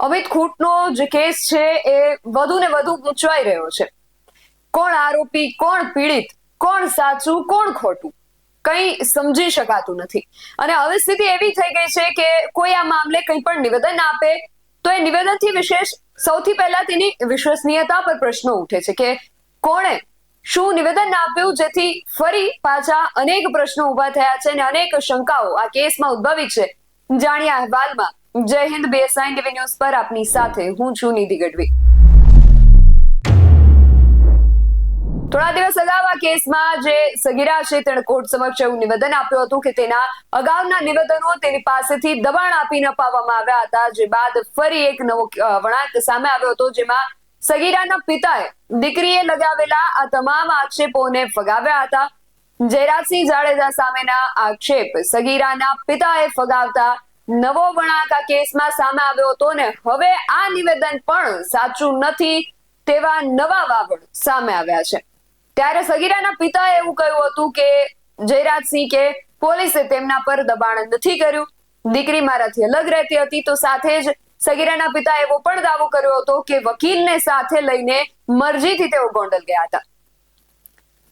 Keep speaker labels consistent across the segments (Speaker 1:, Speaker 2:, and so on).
Speaker 1: અમિત ખૂટનો જે કેસ છે એ વધુ ને વધુ ગૂંચવાઈ રહ્યો છે. કોણ આરોપી, કોણ પીડિત, કોણ સાચું, કોણ ખોટું? કંઈ સમજી શકાતું નથી. અને હવે સ્થિતિ એવી થઈ ગઈ છે કે કોઈ આ મામલે કંઈ પણ નિવેદન આપે, તો એ નિવેદનથી વિશેષ સૌથી પહેલા તેની વિશ્વસનીયતા પર પ્રશ્નો ઉઠે છે કે કોણે શું નિવેદન આપ્યું જેથી ફરી પાછા અનેક પ્રશ્નો ઊભા થયા છે અને અનેક શંકાઓ આ કેસમાં ઉદ્ભવી છે. જાણ્યા અહેવાલમાં જય હિન્દ બીએસઆઈ ટીવી ન્યૂઝ પર આપની સાથે હું છું નિધિ ગઢવી. થોડા દિવસ અગાઉ આ કેસમાં જે સગીરા છે, તેણે કોર્ટ સમક્ષ એવું નિવેદન આપ્યું હતું કે તેના અગાઉના નિવેદનો તેની પાસેથી દબાણ આપીને અપાવવામાં આવ્યા હતા, જે બાદ ફરી એક નવો વળાંક સામે આવ્યો હતો, જેમાં સગીરાના પિતાએ દીકરીએ લગાવેલા આ તમામ આક્ષેપોને ફગાવ્યા હતા. જયરાજસિંહ જાડેજા સામેના આક્ષેપ સગીરાના પિતાએ ફગાવતા નવો વળાંક આ કેસમાં સામે આવ્યો હતો ને હવે આ નિવેદન પણ સાચું નથી તેવા નવા વાવડ સામે આવ્યા છે. ત્યારે સગીરાના પિતાએ એવું કહ્યું હતું કે જયરાજસિંહ કે પોલીસે તેમના પર દબાણ નથી કર્યું. દીકરી મારાથી અલગ રહેતી હતી તો સાથે જ સગીરાના પિતા એવો પણ દાવો કર્યો હતો કે વકીલને સાથે લઈને મરજીથી તેઓ ગોંડલ ગયા હતા.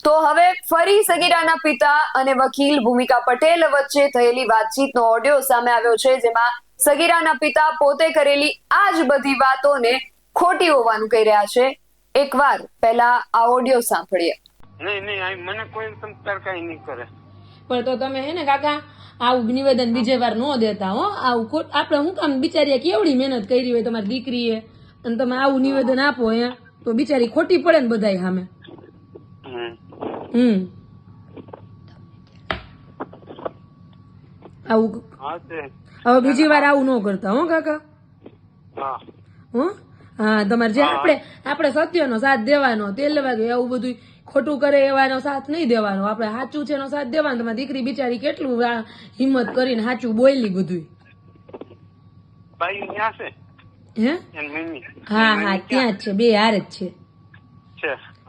Speaker 1: તો હવે ફરી સગીરાના પિતા અને વકીલ ભૂમિકા પટેલ વચ્ચે થયેલી વાતચીતનો ઓડિયો સામે આવ્યો છે જેમાં સગીરાના પિતા પોતે કરેલી આ જ બધી વાતોને ખોટી હોવાનું કહી રહ્યા છે. એકવાર પહેલા આ ઓડિયો સાંભળીએ.
Speaker 2: નહીં નહીં મને કોઈ સંસ્કાર કઈ નહીં કરે.
Speaker 3: પણ તો તમે હે ને કાકા આવું નિવેદન બીજે વાર ન દેતા હો. આવું ખોટ આપણે હું કામ બિચારીએ કેવડી મહેનત કરી હોય તમારી દીકરીએ? અને તમે આવું નિવેદન આપો હે તો બિચારી ખોટી પડે ને બધાય સામે.
Speaker 2: હમ.
Speaker 3: આવું હવે બીજી વાર આવું ન કરતા હો કાકા
Speaker 2: હા
Speaker 3: હો તમારે જે આપણે આપણે સત્યનો સાથ દેવાનો તેલ લેવા આવું બધું ખોટું કરે એવાનો સાથ નહીં દેવાનો આપણે સાચું છે એનો સાથ દેવાનો તમારી દીકરી બિચારી કેટલું હિંમત કરીને સાચું બોયલી બધું હે હા હા ત્યાં જ છે બે હાર જ છે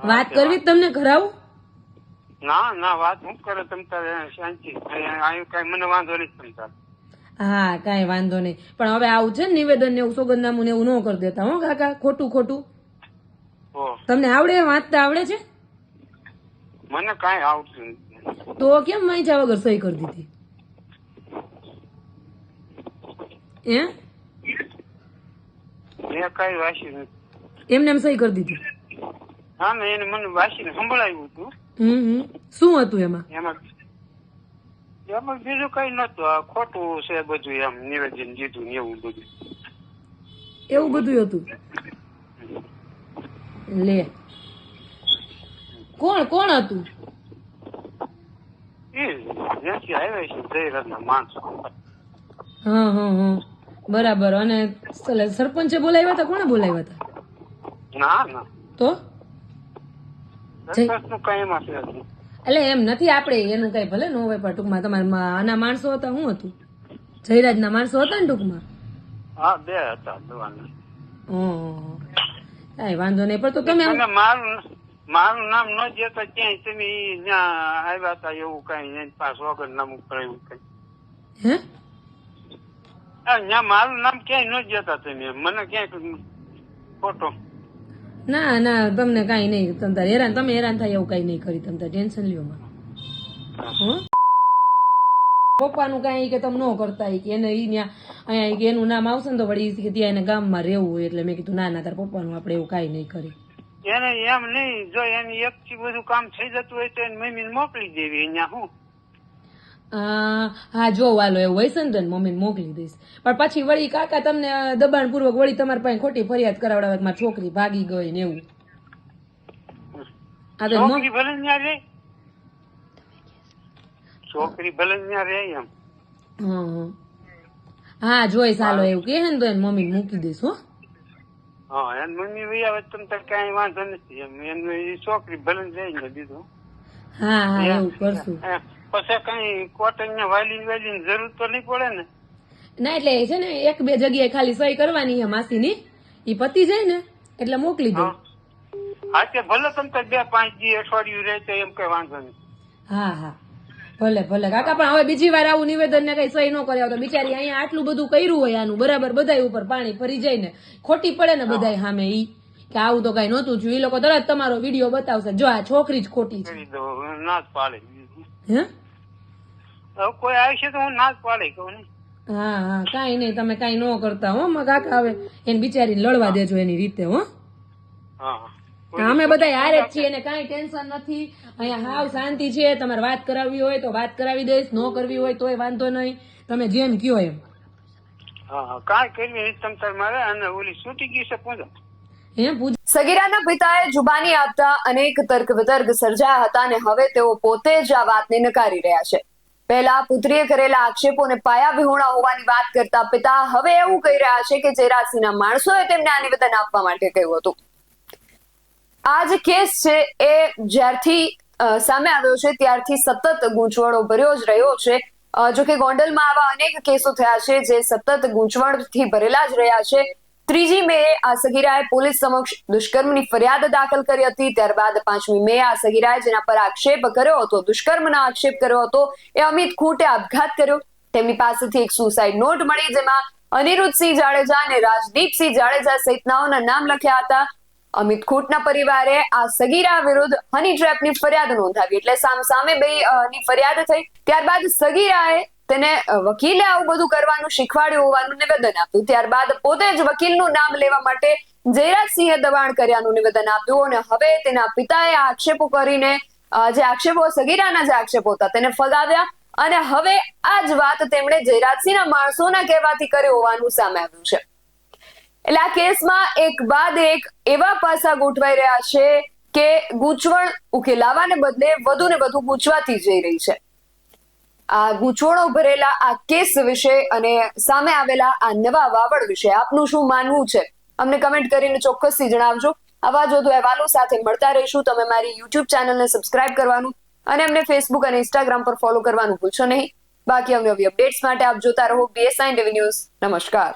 Speaker 3: વાત કરવી જ તમને કરાવું
Speaker 2: ના ના વાત હું કરે તમ તારે શાંતિ. આયું કઈ મને વાંધો નહીં તમ તાર.
Speaker 3: હા કાંઈ વાંધો નહીં. પણ હવે આવું છે ને નિવેદન ને એવું સોગંદનામું ને એવું ન કરી દેતા હો કાકા? ખોટું ખોટું. તમને આવડે વાંચતા આવડે છે?
Speaker 2: મને કાંઈ આવડતું
Speaker 3: તો કેમ વાંચ્યા વગર સહી કરી દીધી? હે?
Speaker 2: મેં કઈ વાંચી નથી.
Speaker 3: એમને એમ સહી કરી દીધી?
Speaker 2: હા ને એને મને વાંચીને સંભળાયું હતું.
Speaker 3: હમ. શું હતું એમાં?
Speaker 2: એમાં એમાં બીજું કઈ નતું આ ખોટું છે બધું એમ નિવેદન દીધું એવું બધું.
Speaker 3: એવું બધું હતું? લે. કોણ કોણ હતું? હા હા હા. બરાબર. અને સરપંચે બોલાવ્યા હતા? કોને બોલાવ્યા હતા?
Speaker 2: ના ના.
Speaker 3: તો
Speaker 2: સરપંચનું કઈ એમાં છે નહીં.
Speaker 3: એટલે એમ નથી આપણે એનું કઈ ભલે ન હોય પણ ટૂંકમાં તમારા આના માણસો હતા હું હતું? જયરાજના માણસો હતા ને ટૂંકમાં?
Speaker 2: હા બે હતા દવાના.
Speaker 3: વાંધો નહીં પણ તો તમે
Speaker 2: મારું મારું નામ ન જતા ક્યાંય તમે આવ્યા હતા એવું કઈ પાસ વગર નામ ઉપર એવું કઈ.
Speaker 3: હે?
Speaker 2: મારું નામ ક્યાંય ન જતા તમે મને ક્યાંક ખોટો
Speaker 3: ના ના, તમને કાંઈ નહીં. તમ તારે હેરાન, તમે હેરાન થાય એવું કાંઈ નહીં કરી. તમ તારે ટેન્શન લ્યો માં પપ્પાનું કાંઈ કે તમે ન કરતા કે એને ઈ ત્યાં અહીંયા કે એનું નામ આવશે ને તો વળી કે ત્યાં એને ગામમાં રહેવું હોય એટલે મેં કીધું, ના ના, તાર પપ્પાનું આપણે એવું કાંઈ નહીં કરી
Speaker 2: એને એમ નહીં, જો એની એક થી બધું કામ થઈ જતું હોય તો એની મમ્મીને મોકલી દેવી અહીંયા, હું?
Speaker 3: હા જો વાલો એવું હોય છે ને તને મમ્મીને મોકલી દઈશ. પણ પછી વળી કાકા તમને દબાણપૂર્વક વળી તમારી પાસે ખોટી ફરિયાદ કરાવડાવે મારી છોકરી ભાગી ગઈ ને એવું. આ તો
Speaker 2: છોકરી ભલે રહે એમ.
Speaker 3: હા, હા. હા જોઈ સાલો એવું કે ને તો એને મમ્મી મૂકી દઈશ હો.
Speaker 2: હા એની મમ્મી વહી આવે તમ તાર કઈ વાંધો નથી. એમ એનું છોકરી ભલે ને
Speaker 3: હા હા એવું કરશું.
Speaker 2: હે, પછી કઈ કોટન ને વાલી વાલી જરૂર તો નહીં પડે ને?
Speaker 3: ના એટલે એ છે ને એક બે જગ્યાએ ખાલી સહી કરવાની છે માસીની. ઈ પતી જાય ને એટલે મોકલી દઉં.
Speaker 2: હા. તે ભલે તમે બે પાંચ દી અઠવાડિયું રહે તો એમ કઈ વાંધો નહીં.
Speaker 3: હા હા. ભલે ભલે. કાકા પણ હવે બીજી વાર આવું નિવેદન ને કઈ સહી ન કર્યા તો બિચારી અહીંયા આટલું બધું કર્યું હોય આનું બરાબર બધાય ઉપર પાણી ફરી જાય ને. ખોટી પડે ને બધાય સામે ઈ કે આવું તો કઈ નહોતું થયું. એ લોકો તરત તમારો વીડિયો બતાવશે. જો આ છોકરી જ ખોટી છે.
Speaker 2: ના પાડે
Speaker 3: હે?
Speaker 2: કોઈ આવશે તો હું ના જ પાડે કહું ને.
Speaker 3: હા હા કાંઈ નહીં તમે કાંઈ ન કરતા હો માં કાકા હવે એને બિચારી લડવા દેજો એની રીતે હો. અમે બધા હારે જ છીએ ને કાંઈ ટેન્શન નથી. અહીંયા હાવ શાંતિ છે તમારે વાત કરાવવી હોય તો વાત કરાવી દઈશ ન કરવી હોય તોય વાંધો નહીં. તમે જેમ કયો એમ.
Speaker 2: હા હા. કાંઈ કરવી તમ તાર મારે અને ઓલી છૂટી ગઈ છે પૂજા.
Speaker 3: હે પૂજ?
Speaker 1: સગીરાના પિતાએ જુબાની આપતા અનેક તર્ક વિતર્ક સર્જાયા હતા અને હવે તેઓ પોતે જ આ વાતને નકારી રહ્યા છે. પહેલા પુત્રીએ કરેલા આક્ષેપો ને પાયા વિહોણા હોવાની વાત કરતા પિતા હવે એવું કહી રહ્યા છે કે જે રાશિના માણસોએ તેમને આ નિવેદન આપવા માટે કહ્યું હતું. આ જે કેસ છે એ જ્યારથી સામે આવ્યો છે ત્યારથી સતત ગૂંચવણો ભર્યો જ રહ્યો છે. જો કે ગોંડલમાં આવા અનેક કેસો થયા છે જે સતત ગૂંચવણથી ભરેલા જ રહ્યા છે. ત્રીજી મે આ સગીરાએ પોલીસ સમક્ષ દુષ્કર્મની ફરિયાદ દાખલ કરી હતી. ત્યારબાદ પાંચમી મે આ સગીરાએ જેના પર આક્ષેપ કર્યો હતો, દુષ્કર્મના આક્ષેપ કર્યો હતો, એ અમિત ખૂટે આપઘાત કર્યો. તેમની પાસેથી એક સુસાઇડ નોટ મળી, જેમાં અનિરુદ્ધસિંહ જાડેજા અને રાજદીપસિંહ જાડેજા સહિતનાઓના નામ લખ્યા હતા. અમિત ખૂટના પરિવારે આ સગીરા વિરુદ્ધ હની ટ્રેપની ફરિયાદ નોંધાવી, એટલે સામ સામે બે ની ફરિયાદ થઈ. ત્યારબાદ સગીરાએ તેને વકીલે આવું બધું કરવાનું શીખવાડ્યું હોવાનું નિવેદન આપ્યું. ત્યારબાદ પોતે જ વકીલનું નામ લેવા માટે જયરાજસિંહે દબાણ કર્યાનું નિવેદન આપ્યું અને હવે તેના પિતાએ આક્ષેપો કરીને જે આક્ષેપો, સગીરાના જે આક્ષેપો હતા તેને ફગાવ્યા અને હવે આ જ વાત તેમણે જયરાજસિંહના માણસોના કહેવાથી કરી હોવાનું સામે આવ્યું છે. એટલે આ કેસમાં એક બાદ એક એવા પાસા ગોઠવાઈ રહ્યા છે કે ગૂંચવણ ઉકેલાવાને બદલે વધુ ને વધુ ગૂંચવાતી જઈ રહી છે. આ ગૂંચવણો ભરેલા આ કેસ વિશે અને સામે આવેલા આ નવા વાવડ વિશે આપનું શું માનવું છે? અમને કમેન્ટ કરીને ચોક્કસથી જણાવજો. આવા જ વધુ અહેવાલો સાથે મળતા રહીશું. તમે મારી યુટ્યુબ ચેનલને સબસ્ક્રાઇબ કરવાનું અને અમને ફેસબુક અને ઇન્સ્ટાગ્રામ પર ફોલો કરવાનું ભૂલશો નહીં. બાકી અમે નવી અપડેટ્સ માટે આપ જોતા રહો બીએસઆઈ ટીવી ન્યૂઝ નમસ્કાર.